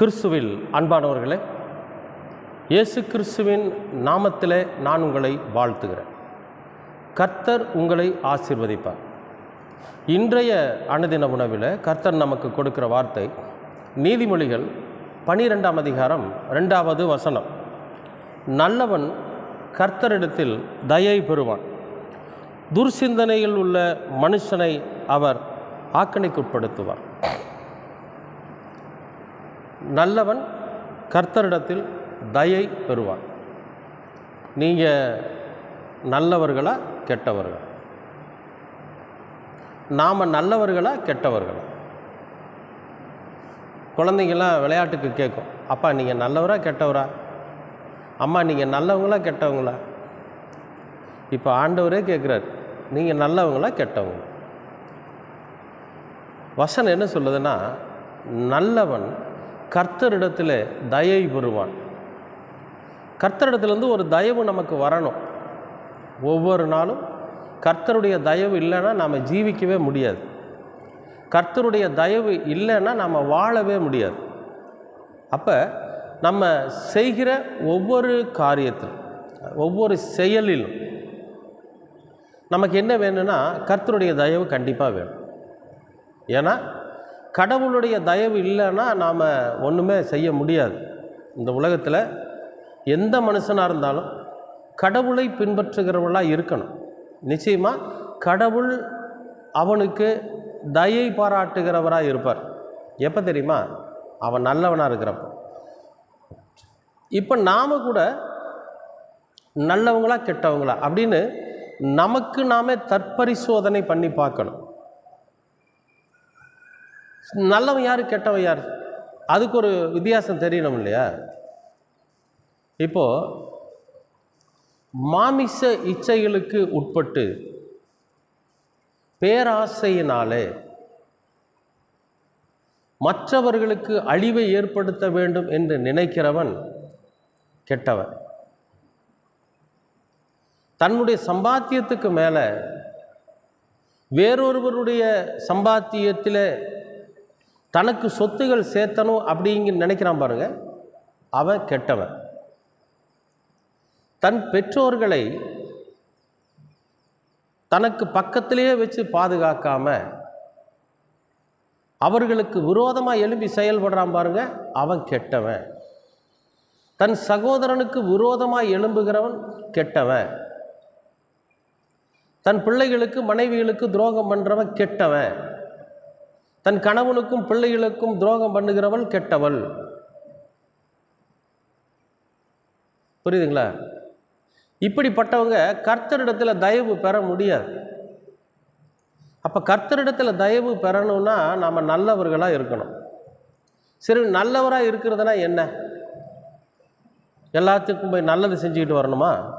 கிறிஸ்துவில் அன்பானவர்களே இயேசு கிறிஸ்துவின் நாமத்திலே நான் உங்களை வாழ்த்துகிறேன். கர்த்தர் உங்களை ஆசீர்வதிப்பார். இன்றைய அனுதின உணவில் கர்த்தர் நமக்கு கொடுக்கிற வார்த்தை நீதிமொழிகள் பனிரெண்டாம் அதிகாரம் ரெண்டாவது வசனம். நல்லவன் கர்த்தரிடத்தில் தயை பெறுவான். துர்சிந்தனையில் உள்ள மனுஷனை அவர் ஆக்கணிக்குட்படுத்துவார் நல்லவன் கர்த்தரிடத்தில் தயை பெறுவான். நீங்கள் நல்லவர்களா கெட்டவர்களா? நாம் நல்லவர்களா கெட்டவர்களா? குழந்தைங்களாம் விளையாட்டுக்கு கேட்கும் அப்பா நீங்கள் நல்லவரா கெட்டவரா? அம்மா நீங்கள் நல்லவங்களா கெட்டவங்களா? இப்போ ஆண்டவரே கேட்குறாரு நீங்கள் நல்லவங்களா கெட்டவங்களா? வசனம் என்ன சொல்லுதுன்னா நல்லவன் கர்த்தரிடத்தில் தயை பெறுவான். கர்த்தரிடத்துலேருந்து ஒரு தயவு நமக்கு வரணும். ஒவ்வொரு நாளும் கர்த்தருடைய தயவு இல்லைன்னா நாம் ஜீவிக்கவே முடியாது. கர்த்தருடைய தயவு இல்லைன்னா நம்ம வாழவே முடியாது. அப்போ நம்ம செய்கிற ஒவ்வொரு காரியத்திலும் ஒவ்வொரு செயலிலும் நமக்கு என்ன வேணும்னா கர்த்தருடைய தயவு கண்டிப்பாக வேணும். ஏன்னா கடவுளுடைய தயவு இல்லைன்னா நாம் ஒன்றுமே செய்ய முடியாது. இந்த உலகத்தில் எந்த மனுஷனாக இருந்தாலும் கடவுளை பின்பற்றுகிறவர்களாக இருக்கணும். நிச்சயமாக கடவுள் அவனுக்கு தயை பாராட்டுகிறவராக இருப்பார். எப்போ தெரியுமா? அவன் நல்லவனாக இருக்கிறப்ப. இப்போ நாம் கூட நல்லவங்களா கெட்டவங்களா அப்படின்னு நமக்கு நாமே தற்பரிசோதனை பண்ணி பார்க்கணும். நல்லவன் யார் கெட்டவன் யார்? அதுக்கு ஒரு வித்தியாசம் தெரியணும் இல்லையா? இப்போது மாமிச இச்சைகளுக்கு உட்பட்டு பேராசையினாலே மற்றவர்களுக்கு அழிவை ஏற்படுத்த வேண்டும் என்று நினைக்கிறவன் கெட்டவன். தன்னுடைய சம்பாத்தியத்துக்கு மேலே வேறொருவருடைய சம்பாத்தியத்தில் தனக்கு சொத்துகள் சேர்த்தணும் அப்படிங்க நினைக்கிறான் பாருங்க. அவன் கெட்டவன். தன் பெற்றோர்களை தனக்கு பக்கத்திலேயே வச்சு பாதுகாக்காம அவர்களுக்கு விரோதமாக எழும்பி செயல்படுறான் பாருங்க அவன் கெட்டவன். தன் சகோதரனுக்கு விரோதமாக எழும்புகிறவன் கெட்டவன். தன் பிள்ளைகளுக்கு மனைவிகளுக்கு துரோகம் பண்ணுறவன் கெட்டவன். தன் கணவனுக்கும் பிள்ளைகளுக்கும் துரோகம் பண்ணுகிறவள் கெட்டவள். புரியுதுங்களா? இப்படிப்பட்டவங்க கர்த்தரிடத்தில் தயவு பெற முடியாது. அப்போ கர்த்தரிடத்தில் தயவு பெறணும்னா நாம் நல்லவர்களாக இருக்கணும். சரி நல்லவராக இருக்கிறதுனா என்ன? எல்லாத்துக்கும் போய் நல்லது செஞ்சுக்கிட்டு வரணுமா?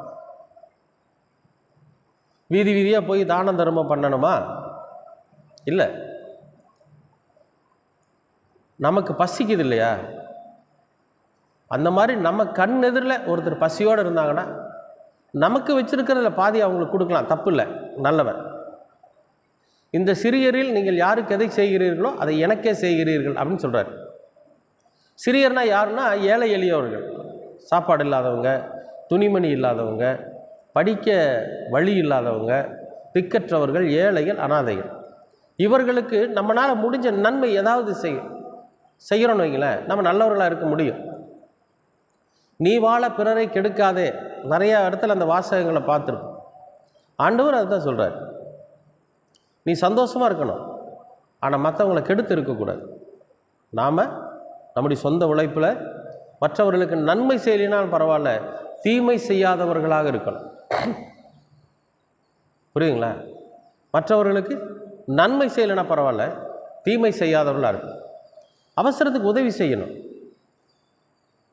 வீதி வீதியாக போய் தானம் தர்மம் பண்ணணுமா? இல்லை. நமக்கு பசிக்குது இல்லையா? அந்த மாதிரி நம்ம கண் எதிரில் ஒருத்தர் பசியோடு இருந்தாங்கன்னா நமக்கு வச்சிருக்கிறதுல பாதி அவங்களுக்கு கொடுக்கலாம். தப்பு இல்லை. நல்லவன். இந்த சிறியரில் நீங்கள் யாருக்கு எதை செய்கிறீர்களோ அதை எனக்கே செய்கிறீர்கள் அப்படின்னு சொல்கிறார் சிறியர்னா யாருன்னா ஏழை எளியவர்கள். சாப்பாடு இல்லாதவங்க துணிமணி இல்லாதவங்க படிக்க வழி இல்லாதவங்க திக்கற்றவர்கள் ஏழைகள் அனாதைகள். இவர்களுக்கு நம்மளால் முடிஞ்ச நன்மை ஏதாவது செய்யும். செய்கிறோன்னு வைங்களேன் நம்ம நல்லவர்களாக இருக்க முடியும். நீ வாழ பிறரை கெடுக்காதே. நிறையா இடத்துல அந்த வாசகங்களை பார்த்துருப்போம். ஆண்டவர் அதை தான் சொல்கிறார் நீ சந்தோஷமாக இருக்கணும். ஆனால் மற்றவங்களை கெடுத்து இருக்கக்கூடாது நாம் நம்முடைய சொந்த உழைப்பில் மற்றவர்களுக்கு நன்மை செய்யலினால் பரவாயில்ல தீமை செய்யாதவர்களாக இருக்கணும். புரியுங்களா மற்றவர்களுக்கு நன்மை செய்யலைன்னா பரவாயில்ல தீமை செய்யாதவர்களாக இருக்கும் அவசரத்துக்கு உதவி செய்யணும்.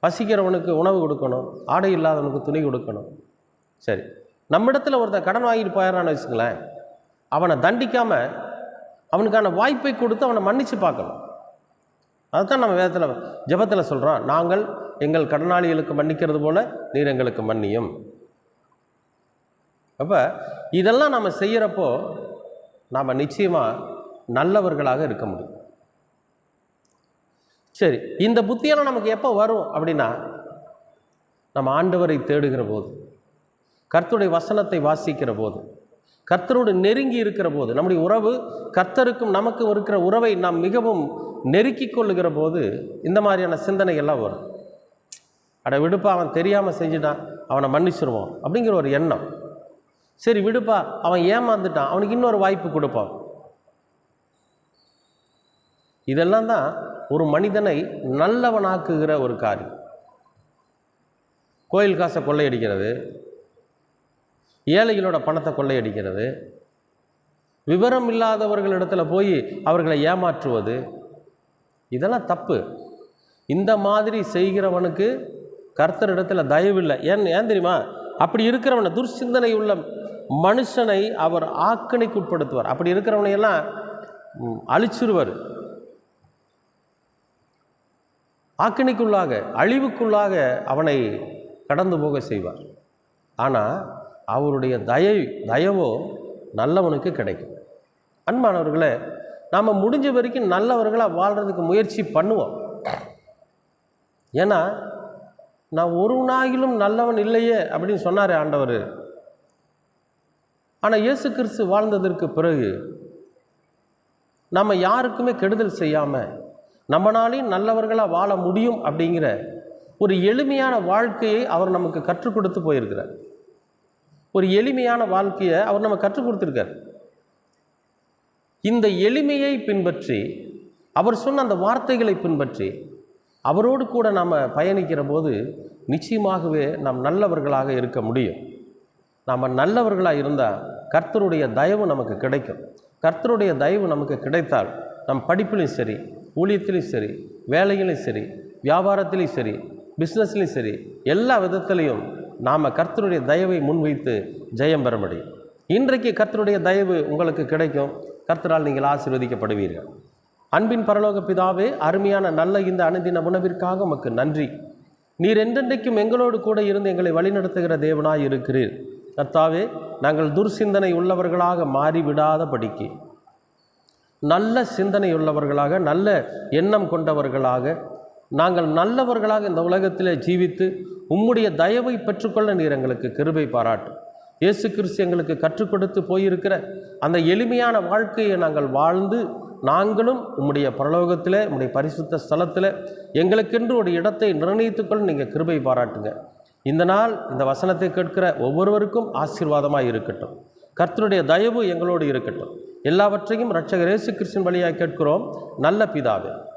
பசிக்கிறவனுக்கு உணவு கொடுக்கணும். ஆடை இல்லாதவனுக்கு துணி கொடுக்கணும். சரி. நம்மிடத்தில் ஒருத்தன் கடன் வாங்கிட்டு போயிடறான்னு வச்சுங்களேன் அவனை தண்டிக்காமல் அவனுக்கான வாய்ப்பை கொடுத்து அவனை மன்னித்து பார்க்கணும். அதுதான் நம்ம வேதத்தில் ஜெபத்தில் சொல்கிறோம் நாங்கள் எங்கள் கடனாளிகளுக்கு மன்னிக்கிறது போல நீர் எங்களுக்கு மன்னியும். அப்போ இதெல்லாம் நம்ம செய்கிறப்போ நாம் நிச்சயமாக நல்லவர்களாக இருக்க முடியும். சரி இந்த புத்தியெல்லாம் நமக்கு எப்போ வரும் அப்படின்னா நம்ம ஆண்டவரை தேடுகிற போது கர்த்தருடைய வசனத்தை வாசிக்கிற போது கர்த்தரோடு நெருங்கி இருக்கிற போது நம்முடைய உறவு கர்த்தருக்கும் நமக்கும் இருக்கிற உறவை நாம் மிகவும் நெருக்கி கொள்ளுகிற போது இந்த மாதிரியான சிந்தனை எல்லாம் வரும். அட விடுப்பா அவன் தெரியாமல் செஞ்சுட்டான் அவனை மன்னிச்சிருவோம் அப்படிங்கிற ஒரு எண்ணம். சரி விடுப்பா அவன் ஏமாந்துட்டான் அவனுக்கு இன்னொரு வாய்ப்பு கொடுப்பான் இதெல்லாம் தான் ஒரு மனிதனை நல்லவனாக்குகிற ஒரு காரியம். கோயில் காசை கொள்ளையடிக்கிறது. ஏழைகளோட பணத்தை கொள்ளையடிக்கிறது. விவரம் இல்லாதவர்களிடத்தில் போய் அவர்களை ஏமாற்றுவது. இதெல்லாம் தப்பு. இந்த மாதிரி செய்கிறவனுக்கு கர்த்தரிடத்துல தயவில்லை ஏன் ஏன் தெரியுமா? அப்படி இருக்கிறவனை துர்சிந்தனை உள்ள மனுஷனை அவர் ஆக்கணைக்குட்படுத்துவார். அப்படி இருக்கிறவனையெல்லாம் அழிச்சிருவார். ஆக்கினைக்குள்ளாக அழிவுக்குள்ளாக அவனை கடந்து போக செய்வார். ஆனால் அவருடைய தயை தயவோ நல்லவனுக்கு கிடைக்கும். அன்பானவர்களை நாம் முடிஞ்ச வரைக்கும் நல்லவர்களாக வாழ்கிறதுக்கு முயற்சி பண்ணுவோம். ஏன்னா நான் ஒரு நாயிலும் நல்லவன் இல்லையே அப்படின்னு சொன்னார் ஆண்டவர். ஆனால் இயேசு கிறிஸ்து வாழ்ந்ததற்கு பிறகு நம்ம யாருக்குமே கெடுதல் செய்யாமல் நம்மளாலையும் நல்லவர்களாக வாழ முடியும் அப்படிங்கிற ஒரு எளிமையான வாழ்க்கையை அவர் நமக்கு கற்றுக் கொடுத்து போயிருக்கிறார். ஒரு எளிமையான வாழ்க்கையை அவர் நம்ம கற்றுக் கொடுத்துருக்கார். இந்த எளிமையை பின்பற்றி அவர் சொன்ன அந்த வார்த்தைகளை பின்பற்றி அவரோடு கூட நாம் பயணிக்கிற போது நிச்சயமாகவே நாம் நல்லவர்களாக இருக்க முடியும். நாம் நல்லவர்களாக இருந்தால் கர்த்தருடைய தயவு நமக்கு கிடைக்கும். கர்த்தருடைய தயவு நமக்கு கிடைத்தால் நம் படிப்பிலும் சரி ஊழியத்திலையும் சரி வேலையிலையும் சரி வியாபாரத்திலையும் சரி பிஸ்னஸ்லேயும் சரி எல்லா விதத்துலேயும் நாம் கர்த்தருடைய தயவை முன்வைத்து ஜெயம் பெற முடியும் இன்றைக்கு கர்த்தருடைய தயவு உங்களுக்கு கிடைக்கும். கர்த்தரால் நீங்கள் ஆசீர்வதிக்கப்படுவீர்கள். அன்பின் பரலோக பிதாவே அருமையான நல்ல இந்த அணுதின உணவிற்காக உமக்கு நன்றி. நீர் என்றென்றைக்கும் எங்களோடு கூட இருந்து எங்களை வழிநடத்துகிற தேவனாய் இருக்கிறீர். கர்த்தாவே நாங்கள் துர்சிந்தனை உள்ளவர்களாக மாறிவிடாத படிக்கு நல்ல சிந்தனை உள்ளவர்களாக நல்ல எண்ணம் கொண்டவர்களாக நாங்கள் நல்லவர்களாக இந்த உலகத்திலே ஜீவித்து உம்முடைய தயவை பெற்றுக்கொள்ள நீர் எங்களுக்கு கிருபை பாராட்டும் இயேசு கிறிஸ்து எங்களுக்கு கற்றுக் கொடுத்து போயிருக்கிற அந்த எளிமையான வாழ்க்கையை நாங்கள் வாழ்ந்து நாங்களும் உம்முடைய பரலோகத்தில் உம்முடைய பரிசுத்த ஸ்தலத்தில் எங்களுக்கென்று ஒரு இடத்தை நிர்ணயித்துக்கொள்ள நீங்கள் கிருபை பாராட்டுங்க. இந்த நாள் இந்த வசனத்தை கேட்கிற ஒவ்வொருவருக்கும் ஆசீர்வாதமாக இருக்கட்டும். கர்த்தருடைய தயவு எங்களோடு இருக்கட்டும். எல்லாவற்றையும் ரட்சகர் இயேசு கிறிஸ்தின் வழியாக கேட்கிறோம். நல்ல பிதாவே.